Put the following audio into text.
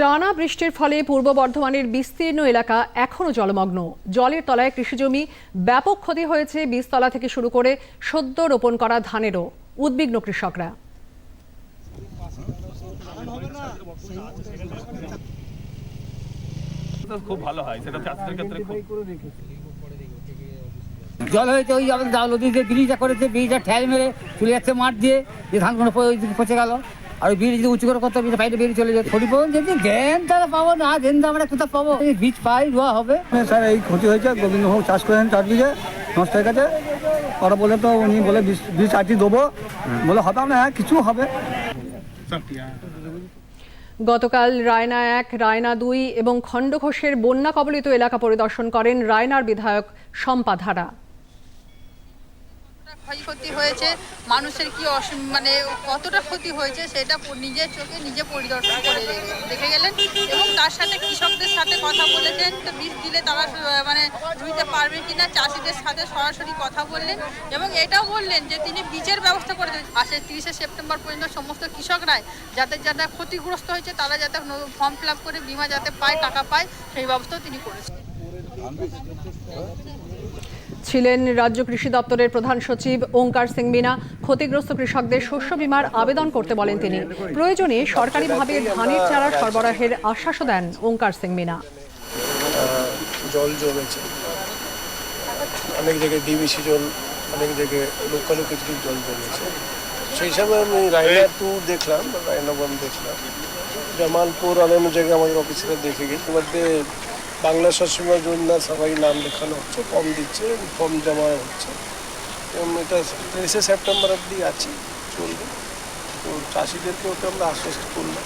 টানা বৃষ্টির ফলে পূর্ব বর্ধমানের বিস্তীর্ণ এলাকা এখনও জলমগ্ন। জলের তলায় কৃষিজমি ব্যাপক ক্ষতি হয়েছে। বীজতলা থেকে শুরু করে সদ্য রোপণ করা ধানেরও উদ্বিগ্ন কৃষকরা। খুব ভালো হয়। সেটা চাষের ক্ষেত্রে জল হয়েছে ওই আমাদের দা- নদীতে ব্রিজটা করেছে ব্রিজটা ঠেল মেরে চলে যাচ্ছে মাঠ দিয়ে যে ধানগুলো পড়ে ওই দিকে পচে গেল। আর ওই ব্রিজ যদি উঁচু করে করতে বাইরে বেরিয়ে চলে যায় থরি পর্যন্ত যদি দেন তাহলে পাবো না তো আমরা কোথাও পাবো? এই বীজ পাই রোয়া হবে। হ্যাঁ, স্যার এই ক্ষতি হয়েছে গোবিন্দভোগ চাষ করেন চার বিঘে নষ্ট হয়ে গেছে ওরা বলে তো উনি বলে বীজ বীজ আটি দেবো। বলে হবে না হ্যাঁ কিছু হবে। গতকাল রায়না এক রায়না দুই এবং খণ্ডঘোষের বন্যা কবলিত এলাকা পরিদর্শন করেন রায়নার বিধায়ক শম্পা ধারা। কতটা ক্ষয়ক্ষতি হয়েছে, মানুষের কি মানে কতটা ক্ষতি হয়েছে সেটা নিজের চোখে নিজে পরিদর্শন করে দেখে- গেলেন এবং তার সাথে কৃষকদের সাথে কথা বলেছেন। তো বীজ দিলে তারা মানে রুইতে পারবে কিনা চাষিদের সাথে সরাসরি কথা বললেন এবং এটাও বললেন যে তিনি বীজের ব্যবস্থা করে দেবেন আসে তিরিশে সেপ্টেম্বর পর্যন্ত সমস্ত কৃষকরাই যাতে যারা ক্ষতিগ্রস্ত হয়েছে, তারা যাতে ফর্ম ফিল করে বিমা যাতে পায়, টাকা পায়, সেই ব্যবস্থাও তিনি করেছেন। ছিলেন রাজ্য কৃষি দপ্তরের প্রধান সচিব ওঙ্কার সিং মিনা ক্ষতিগ্রস্ত কৃষকদের শস্য বীমার আবেদন করতে বলেন তিনি। প্রয়োজনে সরকারিভাবে ধানের চারা সরবরাহের আশ্বাসও দেন ওঙ্কার সিং মিনা জল জমেছে। অনেক জায়গায় ডিবিসি জল, অনেক জায়গায় কিছু জল জমেছে। সেই সময় আমি রায়না টু দেখলাম রায়না ওয়ান দেখলাম। জামালপুর অন্যান্য জায়গায় আমাদের অফিসেরা দেখে গেছে। বাংলা সবসমা যোজনা সবাই নাম লেখানো হচ্ছে ফর্ম দিচ্ছে ফর্ম জমা হচ্ছে। এবং এটা তেইশে সেপ্টেম্বর অবধি আছে, চলবে। তো চাষিদেরকে ওকে আমরা আশ্বস্ত করলাম।